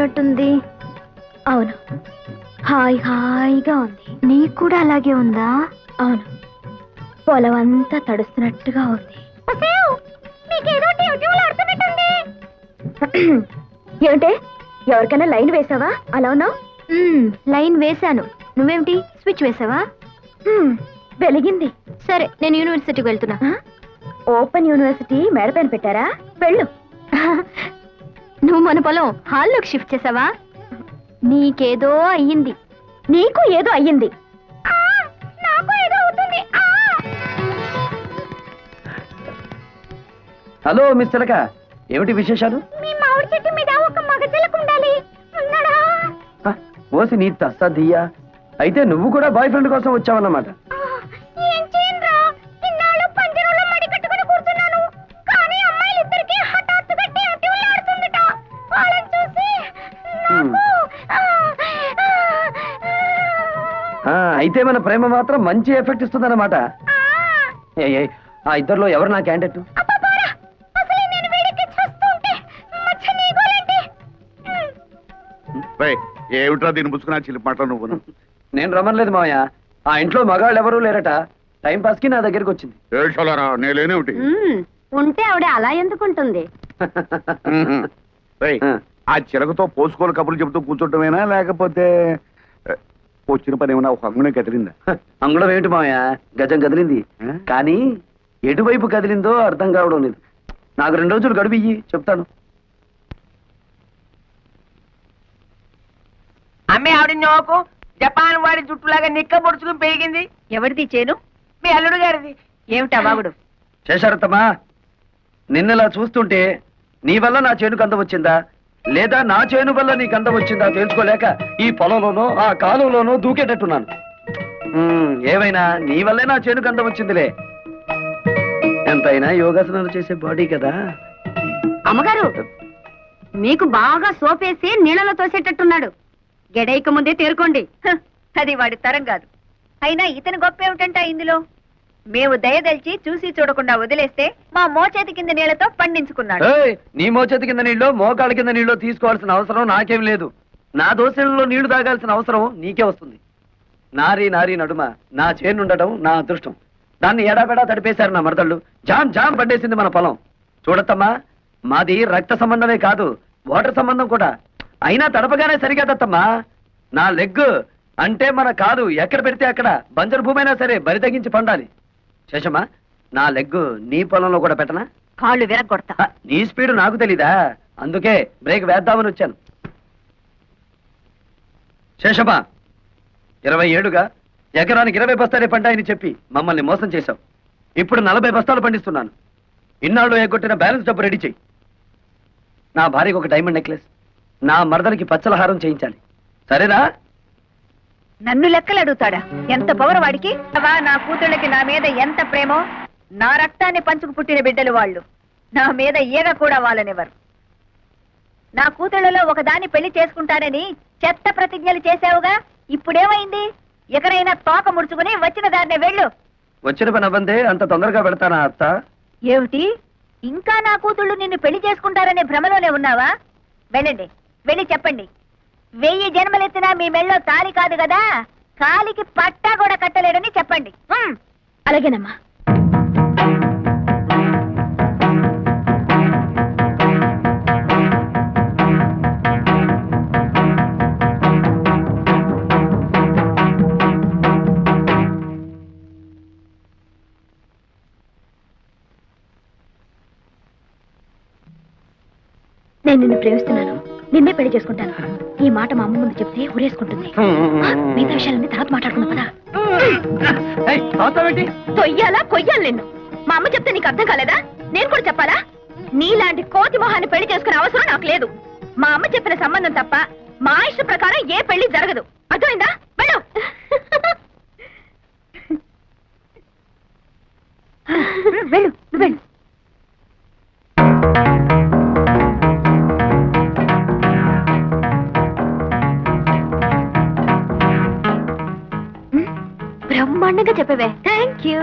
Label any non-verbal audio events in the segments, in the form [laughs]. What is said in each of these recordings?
పడుతున్నట్టుంది అవును. హాయ్ హాయిగా ఉంది. నీకు కూడా అలాగే ఉందా? అవును. పొలం అంతా తడుస్తున్నట్టుగా ఉంది. [clears throat] ఏమిటే? ఎవరికైనా లైన్ వేసావా? అలా ఉన్నావు? లైన్ వేశాను. నువ్వేమిటి? స్విచ్ వేసావా? వెలిగింది. సరే నేను యూనివర్సిటీకి వెళ్తున్నా. ఓపెన్ యూనివర్సిటీ మేడపైన పెట్టారా? వెళ్ళు. [laughs] నువ్వు మన పొలం హాల్లోకి షిఫ్ట్ చేసావా? నీకేదో అయ్యింది. నీకు ఏదో అయ్యింది. హలో మిస్ చిలక ఏమిటి విశేషాలు? మీ మామిడి చెట్టు మీద ఒక మగ చిలక ఉండాలి. ఉన్నాడా? హ, ఓసి నీ తస్సదియ్యా అయితే నువ్వు కూడా బాయ్ ఫ్రెండ్ కోసం వచ్చావన్నమాట. అయితే మన ప్రేమ మాత్రం మంచి ఎఫెక్ట్ ఇస్తుందన్నమాట. ఏయ్, ఏయ్, ఆ ఇద్దరిలో ఎవరు నా క్యాండిడేట్ అబ్బబ్బోరా, అసలే నేను వేడికి చస్తుంటే మచ్చ నీ గోలేంటి? రేయ్, ఏమిట్రా దీన్ని పుచ్చుకున్నా చిలిపి మాటలు నువ్వు నేను రమ్మనలేదు మావయ్య. ఆ ఇంట్లో మగాళ్ళు ఎవరూ లేరట. టైం పాస్కి నా దగ్గరికి వచ్చింది. ఏడ్చోలరా నేనేమిటి ఉంటే. ఆవిడ అలా ఎందుకుంటుంది ఆ. చిలకతో పోసుకోలు కబుర్లు చెబుతూ కూర్చోటమేనా లేకపోతే వచ్చిన పని ఏమైనా ఒక అంగునే కదిలిందా? హ, అంగుళం ఏమిటి మావయ్య? గజం కదిలింది? కానీ ఎటువైపు కదిలిందో అర్థం కావడం లేదు. నాకు రెండు రోజులు గడువు ఇయ్యి చెప్తాను. అమ్మే ఆవిడ నోకు జపాన్ వాడి జుట్టులాగా నిక్క పొడుచుకుని పెరిగింది. ఎవరిది చేను? మీ అల్లుడు గారిది. ఏమిటా బాగుడు శేషారత్తమ్మా నిన్నలా చూస్తుంటే నీ వల్ల నా చేనుకు అందం వచ్చిందా? లేదా నా చేను వల్ల నీకు అందం వచ్చిందా తెలుసుకోలేక ఈ పొలంలోనో ఆ కాలువలోనో దూకేటట్టున్నాను. ఏవైనా ఏమైనా నీ వల్లే నా చేనుకు అందం వచ్చిందిలే. ఎంతైనా యోగాసనాలు చేసే బాడీ కదా. అమ్మగారు మీకు బాగా సోపేసి నీళ్ళలో తోసేటట్టున్నాడు. గెడైక ముందే తేరుకోండి. హ, అది వాడి తరం కాదు. అయినా ఇతని గొప్ప ఏమిటంట ఇందులో? మేము దయదలిచి చూసి చూడకుండా వదిలేస్తే మా మోచేతి కింద నీళ్ళతో పండించుకున్నాడు. ఏయ్, నీ మోచేతి కింద నీళ్ళు మోకాళ్ళ కింద నీళ్ళు తీసుకోవాల్సిన అవసరం నాకేం లేదు. నా దోశలో నీళ్ళు తాగాల్సిన అవసరం నీకే వస్తుంది. నారి నారి నడుమ నా చేనుండటం నా అదృష్టం. దాన్ని ఎడాపెడా తడిపేశారు నా మరదళ్ళు. జామ్ జామ్ పడ్డేసింది మన పొలం. చూడత్తమ్మా మాది రక్త సంబంధమే కాదు వాటర్ సంబంధం కూడా. అయినా తడపగానే సరిగదత్తమ్మా నా లెగ్ అంటే మన కాదు ఎక్కడ పెడితే అక్కడ. బంజరు భూమైనా సరే బరి తగ్గించి పండాలి. శేషమ్మా నా లెగ్ నీ పొలంలో కూడా పెట్టనా? కాళ్ళు విరగొడతా నీ స్పీడ్ నాకు తెలీదా? అందుకే బ్రేక్ వేద్దామని వచ్చాను. శేషమా ఇరవై ఏడుగా ఎకరానికి ఇరవై బస్తాలే పంటాయని చెప్పి మమ్మల్ని మోసం చేశావు. ఇప్పుడు నలభై బస్తాలు పండిస్తున్నాను. ఇన్నాళ్ళు ఎగ్గొట్టిన బ్యాలెన్స్ డబ్బు రెడీ చెయ్యి. నా భార్యకు ఒక డైమండ్ నెక్లెస్ నా మరదలకి పచ్చల హారం చేయించాలి. సరేనా? నన్ను లెక్కలు అడుగుతాడా ఎంత పవర్ వాడికి? నా కూతుళ్ళకి నా మీద ఎంత ప్రేమో? నా రక్తాన్ని పంచుకు పుట్టిన బిడ్డలు వాళ్ళు. నా మీద ఈగ కూడా వాళ్ళనివ్వరు నా కూతుళ్ళలో ఒకదాన్ని పెళ్ళి చేసుకుంటానని చెత్త ప్రతిజ్ఞలు చేసావుగా ఇప్పుడేమైంది? ఎకరైనా తోక ముడుచుకుని వచ్చిన దారినే వెళ్ళు. వచ్చిన పని అవ్వందే అంత తొందరగా పెడతానా అత్త? ఏమిటి? ఇంకా నా కూతుళ్ళు నిన్ను పెళ్ళి చేసుకుంటారనే భ్రమలోనే ఉన్నావా? వెళ్ళండి వెళ్ళి చెప్పండి. వెయ్యి జన్మలెత్తినా మీ మెళ్ళో తాలి కాదు కదా? కాలికి పట్టా కూడా కట్టలేడని చెప్పండి. అలాగేనమ్మా. నేను నిన్ను ప్రేమిస్తున్నాను. నిన్నే పెళ్ళి చేసుకుంటాను. ఈ మాట మా అమ్మ ముందు చెప్తే ఊరేసుకుంటుంది. ఆ, మిగతా విషయాలన్నీ తర్వాత మాట్లాడుకుందాం పదా? తొయ్యాలా కొయ్యాలి? నిన్ను. మా అమ్మ చెప్తే నీకు అర్థం కాలేదా? నేను కూడా చెప్పాలా? నీలాంటి కోతి మొహాన్ని పెళ్ళి చేసుకునే అవసరం నాకు లేదు. మా అమ్మ చెప్పిన సంబంధం తప్ప మా ఇష్ట ప్రకారం ఏ పెళ్ళి జరగదు. అర్థమైందా? వెళ్ళు. వెళ్ళు వెళ్ళు. బ్రహ్మాండంగా చెప్పవే. థ్యాంక్ యూ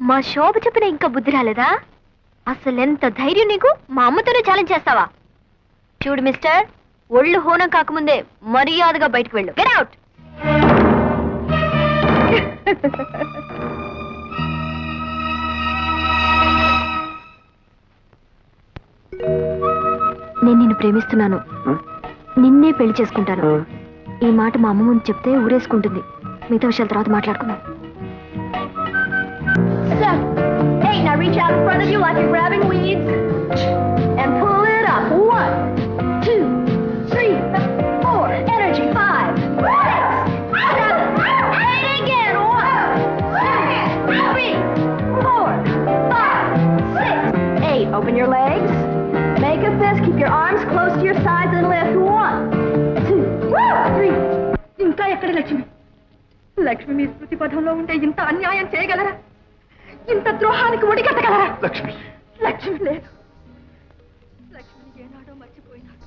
మా శోభ చెప్పిన ఇంకా బుద్ధి రాలేదా? అసలెంత ధైర్యం నీకు? మా అమ్మతోనే ఛాలెంజ్ చేస్తావా? చూడు మిస్టర్ ఒళ్ళు హోనం కాకముందే మర్యాదగా బయటకు వెళ్ళు. గెట్ అవుట్ నేను నిన్ను ప్రేమిస్తున్నాను? నిన్నే పెళ్ళి చేసుకుంటాను. ఈ మాట మా అమ్మ ముందు చెప్తే ఊరేసుకుంటుంది. మిగతా విషయాల తర్వాత మాట్లాడుకుందాం. Hey, now reach out in front of you like you're grabbing weeds. Lakshmi మీ స్మృతి పథంలో ఉంటే ఇంత అన్యాయం చేయగలరా? ఇంత ద్రోహానికి ఒడిగట్టగలరా? లక్ష్మి. లక్ష్మి లేదు. లక్ష్మిని ఏనాడో మర్చిపోయినాడు.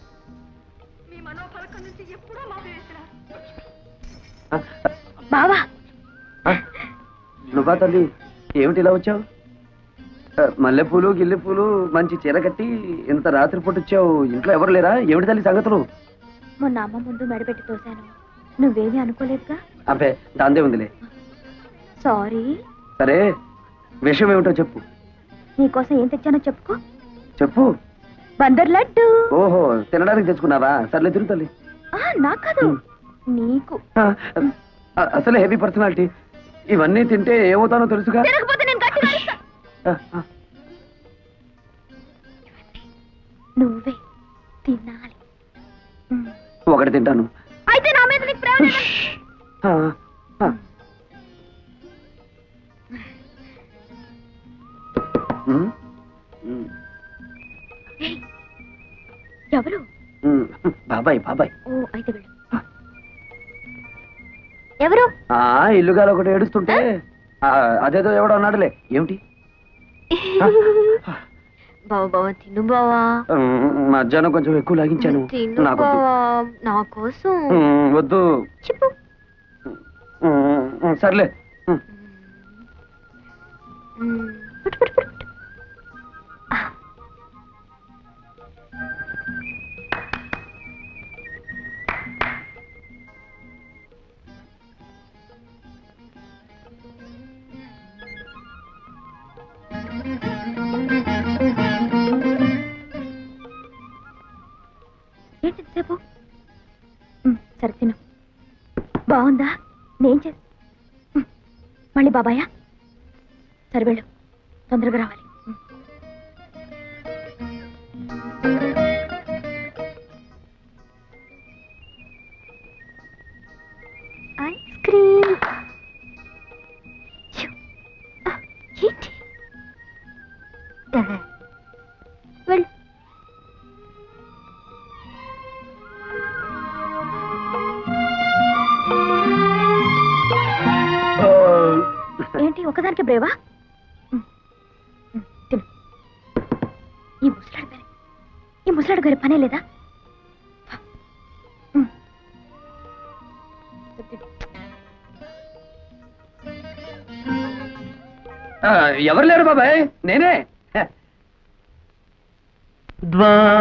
మీ మనోఫలకం నుంచి ఎప్పుడో మావేసినారు బావా. నువ్వా తల్లి ఏమిటి ఇలా వచ్చావు? మల్లెపూలు గిల్లెపూలు మంచి చీర కట్టి ఇంత రాత్రి పూట వచ్చావు. ఇంట్లో ఎవరు లేరా? ఏమిటి తల్లి సంగతులు? మొన్న అమ్మ ముందు మెడపెట్టి తోశాను. నువ్వేమీ అనుకోలేదుగా? అబ్బే దాందే ఉందిలే. సారీ. సరే విషయం ఏమిటో చెప్పు. నీకోసం ఏం తెచ్చానో చెప్పుకో. చెప్పు. బందర్ లడ్డు. ఓహో తినడానికి తెచ్చుకున్నావా? సర్లే తిరుగు తల్లి. ఆ, నాకు కాదు నీకు. ఆ, ఆ, అసలే హెవీ పర్సనాలిటీ. ఇవన్నీ తింటే ఏమవుతానో తెలుసుగా? తిరగపోతే నేను గట్టిగా అరుస్తా. ఆ, ఆ. నువ్వే తినాలి. ఒకటి తింటాను. అయితే నా మీద నీకు ప్రేమ ఎవరు. బాబాయ్ బాబాయ్. ఓ అయితే వెళ్ళు. ఎవరు? ఆ ఇల్లుగాలు ఒకటి ఏడుస్తుంటే. అదేదో ఎవడో అన్నాడులే. ఏమిటి? [laughs] బావా బావా తిను బావా. మధ్యాహ్నం కొంచెం ఎక్కువ లాగించాను. తిను బావా నా కోసం. వద్దు. చెప్పు. సర్లే. సరే తిను బాగుందా? నేను చేసి మళ్ళీ బాబాయా? సరే వెళ్ళు. తొందరగా రావాలి. Ice cream. ఏంటి? తిను. ఈ ముసలాడు గారి ఈ ముసలాడు గారి పనే లేదా? ఎవరు లేరు బాబాయ్? నేనే.